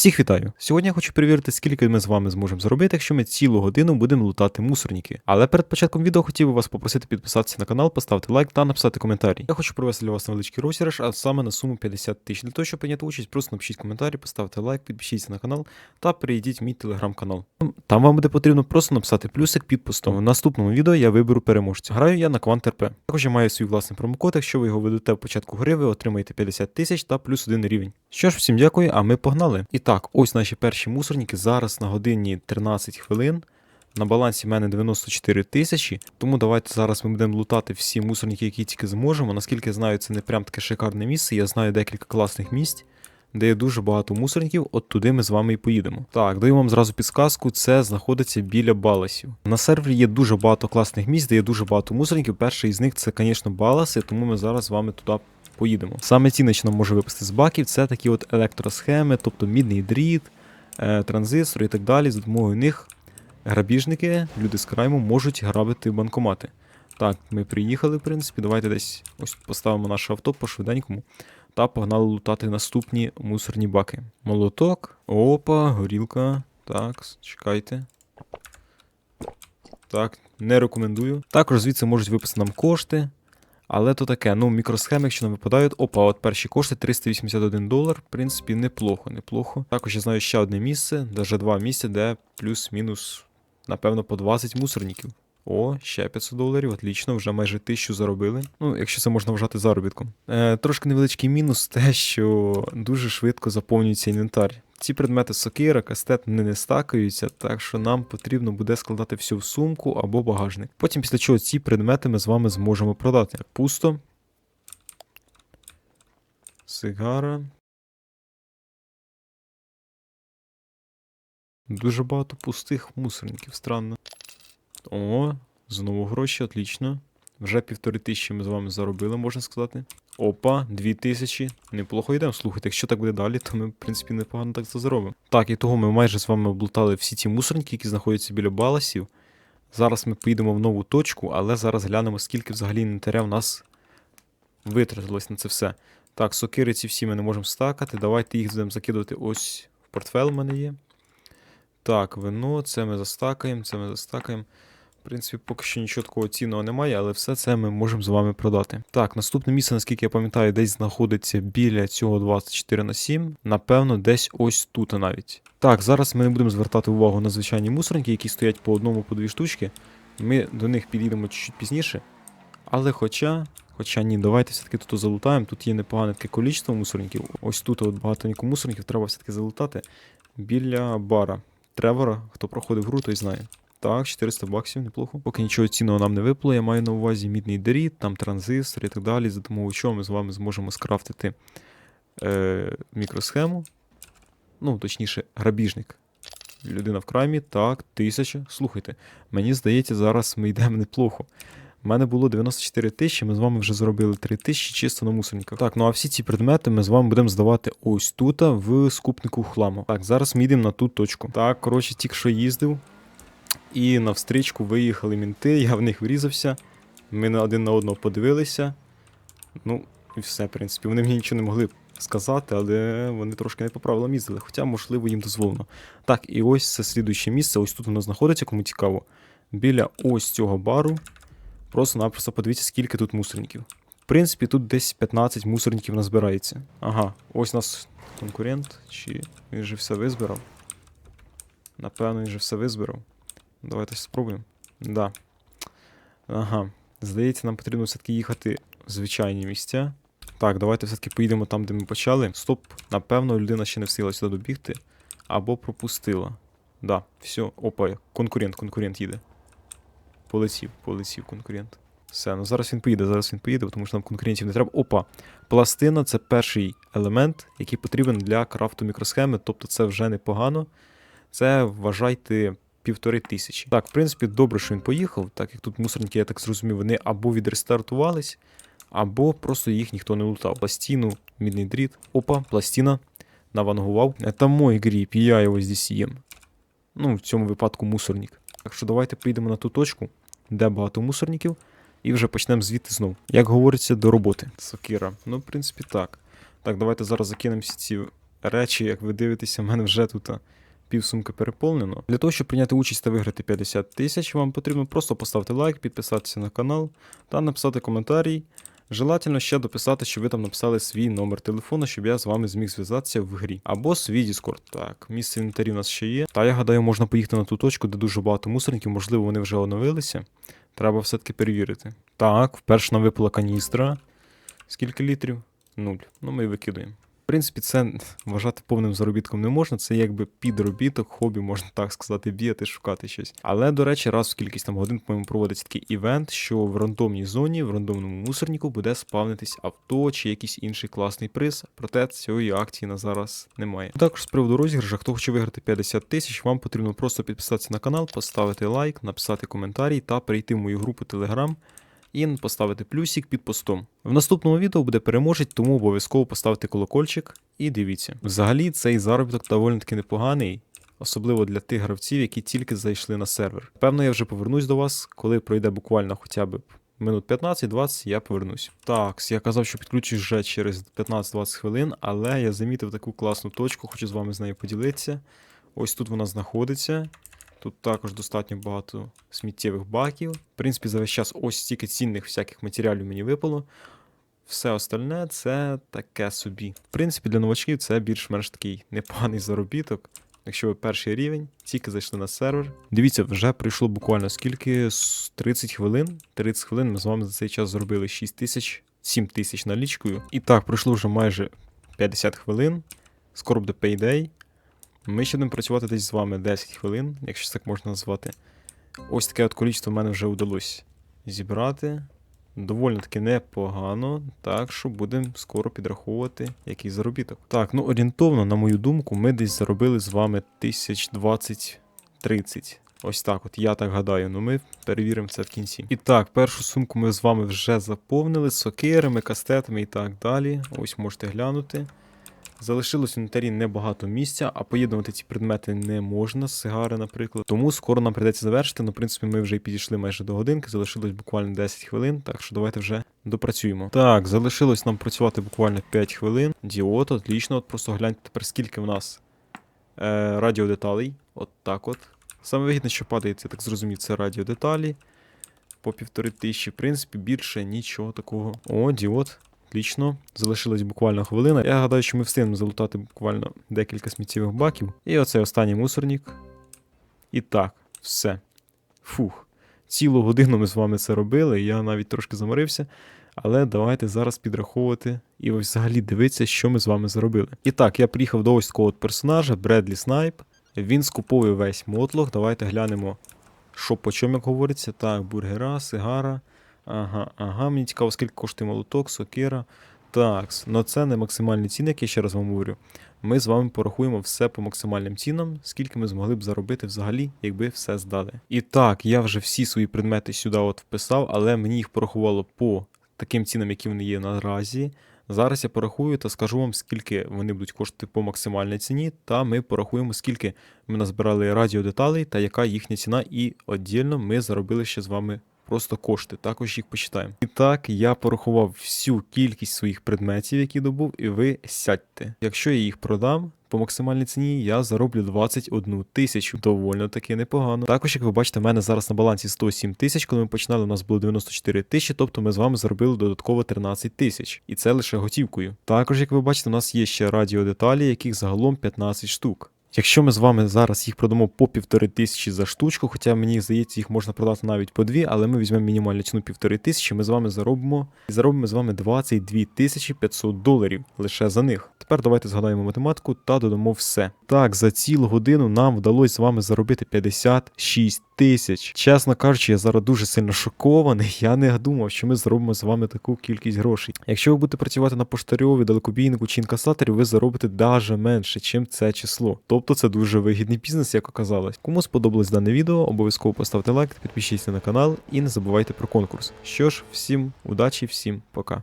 Всіх вітаю! Сьогодні я хочу перевірити, скільки ми з вами зможемо заробити, якщо ми цілу годину будемо лутати мусорники. Але перед початком відео хотів би вас попросити підписатися на канал, поставити лайк та написати коментарі. Я хочу провести для вас невеличкий розіграш, а саме на суму 50 тисяч. Для того, щоб прийняти участь, просто напишіть коментарі, поставте лайк, підпишіться на канал та перейдіть в мій телеграм-канал. Там вам буде потрібно просто написати плюсик під постом. В наступному відео я виберу переможця. Граю я на Квант РП. Також я маю свій власний промокод. Якщо ви його ведете в початку гри, ви отримаєте 50 тисяч та плюс один рівень. Що ж, всім дякую, а ми погнали. І так, ось наші перші мусорники. Зараз на годині 13 хвилин. На балансі в мене 94 тисячі, тому давайте зараз ми будемо лутати всі мусорники, які тільки зможемо. Наскільки я знаю, це не прям таке шикарне місце. Я знаю декілька класних місць, де є дуже багато мусорників, от туди ми з вами і поїдемо. Так, даю вам зразу підсказку, це знаходиться біля баласів. На сервері є дуже багато класних місць, де є дуже багато мусорників. Перший із них це, звісно, баласи, тому ми зараз з вами туди поїдемо. Саме цінич нам може випасти з баків, це такі от електросхеми, тобто мідний дріт, е, транзистори і так далі. За допомогою них грабіжники, люди з крайму, можуть грабити банкомати. Так, ми приїхали, в принципі. Давайте десь ось поставимо наше авто по швиденькому та погнали лутати наступні мусорні баки. Молоток, опа, горілка. Так, чекайте. Так, не рекомендую. Також звідси можуть виписати нам кошти. Але то таке, ну, мікросхеми, якщо нам випадають. Опа, от перші кошти 381 долар. В принципі, неплохо, неплохо. Також я знаю ще одне місце, навіть два місця, де плюс-мінус, напевно, по 20 мусорників. О, ще 500 доларів, отлично, вже майже 1000 заробили. Ну, якщо це можна вважати заробітком. Е, трошки невеличкий мінус те, що дуже швидко заповнюється інвентар. Ці предмети сокира, кастет вони не стакаються, так що нам потрібно буде складати все в сумку або багажник. Потім, після чого ці предмети ми з вами зможемо продати. Пусто. Сигара. Дуже багато пустих мусорників, странно. О, знову гроші, отлично. Вже півтори тисячі ми з вами заробили, можна сказати. Опа, дві тисячі. Неплохо йдемо. Слухайте, якщо так буде далі, то ми, в принципі, непогано так це заробимо. Так, і того ми майже з вами облутали всі ці мусорники, які знаходяться біля баласів. Зараз ми поїдемо в нову точку, але зараз глянемо, скільки взагалі інвентаря в нас витратилось на це все. Так, сокири ці всі ми не можемо стакати. Давайте їх будемо закидувати ось в портфел у мене є. Так, вино, це ми застакаємо, це ми застакаємо. В принципі, поки що нічого такого цінного немає, але все це ми можемо з вами продати. Так, наступне місце, наскільки я пам'ятаю, десь знаходиться біля цього 24 на 7. Напевно, десь ось тут навіть. Так, зараз ми не будемо звертати увагу на звичайні мусорники, які стоять по одному, по дві штучки. Ми до них підійдемо чуть-чуть пізніше. Але хоча. Хоча ні, давайте все-таки тут залутаємо. Тут є непогане таке количество мусорників. Ось тут от багатенько мусорників, треба все-таки залутати. Біля бара. Тревора, хто проходив гру, той знає. Так, 400 баксів, неплохо. Поки нічого цінного нам не випло, я маю на увазі мідний дріт, там транзистор і так далі, за допомогою чого ми з вами зможемо скрафтити е, мікросхему. Ну, точніше, грабіжник. Людина в краймі, так, тисяча. Слухайте, мені здається, зараз ми йдемо неплохо. У мене було 94 тисячі, ми з вами вже заробили 3 тисячі чисто на мусорниках. Так, ну а всі ці предмети ми з вами будемо здавати ось тут, в скупнику хламу. Так, зараз ми йдемо на ту точку. Так, коротше, тільки що їздив. І на встрічку виїхали мінти, я в них врізався. Ми один на одного подивилися. Ну, і все, в принципі. Вони мені нічого не могли сказати, але вони трошки не по правилам їздили, хоча, можливо, їм дозволено. Так, і ось це слідуюче місце. Ось тут воно знаходиться, кому цікаво. Біля ось цього бару. Просто-напросто подивіться, скільки тут мусорників. В принципі, тут десь 15 мусорників назбирається. Ага, ось у нас конкурент. Чи він же все визбирав? Напевно, він же все визбирав. Давайте спробуємо. Да. Ага. Здається, нам потрібно все-таки їхати в звичайні місця. Так, давайте все-таки поїдемо там, де ми почали. Стоп, напевно, людина ще не встигла сюди добігти. Або пропустила. Да, все, опа, конкурент, конкурент їде. Полетів, полетів конкурент. Все, ну зараз він поїде, зараз він поїде, тому що нам конкурентів не треба. Опа, пластина це перший елемент, який потрібен для крафту мікросхеми, тобто це вже непогано. Це вважайте півтори тисячі. Так, в принципі, добре, що він поїхав, так як тут мусорники, я так зрозумів, вони або відрестартувались, або просто їх ніхто не лутав. Пластину, мідний дріт. Опа, пластина. Навангував. Це мой гріб, і я його здесь їм. Ну, в цьому випадку мусорник. Так що давайте поїдемо на ту точку, де багато мусорників, і вже почнемо звідти знов. Як говориться, до роботи. Сокира. Ну, в принципі, так. Так, давайте зараз закинемо всі ці речі, як ви дивитеся, в мене вже тут півсумки переповнено. Для того, щоб прийняти участь та виграти 50 тисяч, вам потрібно просто поставити лайк, підписатися на канал та написати коментарій. Желательно ще дописати, що ви там написали свій номер телефону, щоб я з вами зміг зв'язатися в грі. Або свій Discord. Так, місце інвентарі у нас ще є. Та я гадаю, можна поїхати на ту точку, де дуже багато мусорників, можливо, вони вже оновилися. Треба все-таки перевірити. Так, вперше нам випала каністра. Скільки літрів? Нуль. Ну, ми викидуємо. Принципі, це вважати повним заробітком не можна. Це якби підробіток, хобі, можна так сказати, бігати, шукати щось. Але, до речі, раз в кількість там годин, по-моєму, проводиться такий івент, що в рандомній зоні, в рандомному мусорнику буде спавнитись авто чи якийсь інший класний приз. Проте цієї акції на зараз немає. Також з приводу розіграша, хто хоче виграти 50 тисяч, вам потрібно просто підписатися на канал, поставити лайк, написати коментарій та перейти в мою групу Telegram і поставити плюсик під постом. В наступному відео буде переможець, тому обов'язково поставте колокольчик і дивіться. Взагалі цей заробіток доволі таки непоганий. Особливо для тих гравців, які тільки зайшли на сервер. Певно, я вже повернусь до вас, коли пройде буквально хоча б минут 15-20, я повернусь. Так, я казав, що підключусь вже через 15-20 хвилин, але я замітив таку класну точку, хочу з вами з нею поділитися. Ось тут вона знаходиться. Тут також достатньо багато сміттєвих баків. В принципі, за весь час ось стільки цінних всяких матеріалів мені випало. Все остальне це таке собі. В принципі, для новачків це більш-менш такий непоганий заробіток. Якщо ви перший рівень, тільки зайшли на сервер. Дивіться, вже пройшло буквально скільки? 30 хвилин. 30 хвилин ми з вами за цей час зробили 6 тисяч, 7 тисяч налічкою. І так, пройшло вже майже 50 хвилин. Скоро буде payday. Ми ще будемо працювати десь з вами 10 хвилин, якщо так можна назвати. Ось таке от кількість в мене вже вдалося зібрати. Доволі таки непогано, так що будемо скоро підраховувати який заробіток. Так, ну орієнтовно, на мою думку, ми десь заробили з вами 1020-30. Ось так, от я так гадаю, ну ми перевіримо це в кінці. І так, першу сумку ми з вами вже заповнили сокирами, кастетами і так далі. Ось можете глянути. Залишилось в інвентарі небагато місця, а поєднувати ці предмети не можна, сигари, наприклад. Тому скоро нам прийдеться завершити. Ну, в принципі, ми вже й підійшли майже до годинки, залишилось буквально 10 хвилин, так що давайте вже допрацюємо. Так, залишилось нам працювати буквально 5 хвилин. Діод, отлично. От просто гляньте тепер, скільки в нас е, радіодеталей. От так от. Саме вигідне, що падає, це так зрозумів, це радіодеталі. По півтори тисячі, в принципі, більше нічого такого. О, діод. Отлично. Залишилась буквально хвилина. Я гадаю, що ми встигнемо залутати буквально декілька сміттєвих баків. І оцей останній мусорник. І так, все. Фух. Цілу годину ми з вами це робили. Я навіть трошки заморився. Але давайте зараз підраховувати і взагалі дивитися, що ми з вами зробили. І так, я приїхав до ось такого персонажа, Бредлі Снайп. Він скуповує весь мотлох. Давайте глянемо, що по чому, як говориться. Так, бургера, сигара. Ага, ага, мені цікаво, скільки коштує молоток, сокира. Так, ну це не максимальні ціни, як я ще раз вам говорю. Ми з вами порахуємо все по максимальним цінам, скільки ми змогли б заробити взагалі, якби все здали. І так, я вже всі свої предмети сюди от вписав, але мені їх порахувало по таким цінам, які вони є наразі. Зараз я порахую та скажу вам, скільки вони будуть коштувати по максимальній ціні, та ми порахуємо, скільки ми назбирали радіодеталей та яка їхня ціна, і віддільно ми заробили ще з вами просто кошти, також їх почитаємо. І так, я порахував всю кількість своїх предметів, які добув, і ви сядьте. Якщо я їх продам. По максимальній ціні я зароблю 21 тисячу. Довольно таки непогано. Також, як ви бачите, в мене зараз на балансі 107 тисяч. Коли ми починали, у нас було 94 тисячі, тобто ми з вами заробили додатково 13 тисяч. І це лише готівкою. Також, як ви бачите, у нас є ще радіодеталі, яких загалом 15 штук. Якщо ми з вами зараз їх продамо по півтори тисячі за штучку, хоча мені здається, їх можна продати навіть по дві, але ми візьмемо мінімальну ціну півтори тисячі, ми з вами заробимо і заробимо з вами 22 тисячі 500 доларів лише за них. Тепер давайте згадаємо математику та додамо все. Так, за цілу годину нам вдалося з вами заробити 56 тисяч. Чесно кажучи, я зараз дуже сильно шокований. Я не думав, що ми зробимо з вами таку кількість грошей. Якщо ви будете працювати на поштарьові, далекобійнику чи інкасаторі, ви заробите даже менше, чим це число. Тобто це дуже вигідний бізнес, як оказалось. Кому сподобалось дане відео, обов'язково поставте лайк, підпишіться на канал і не забувайте про конкурс. Що ж, всім удачі, всім пока.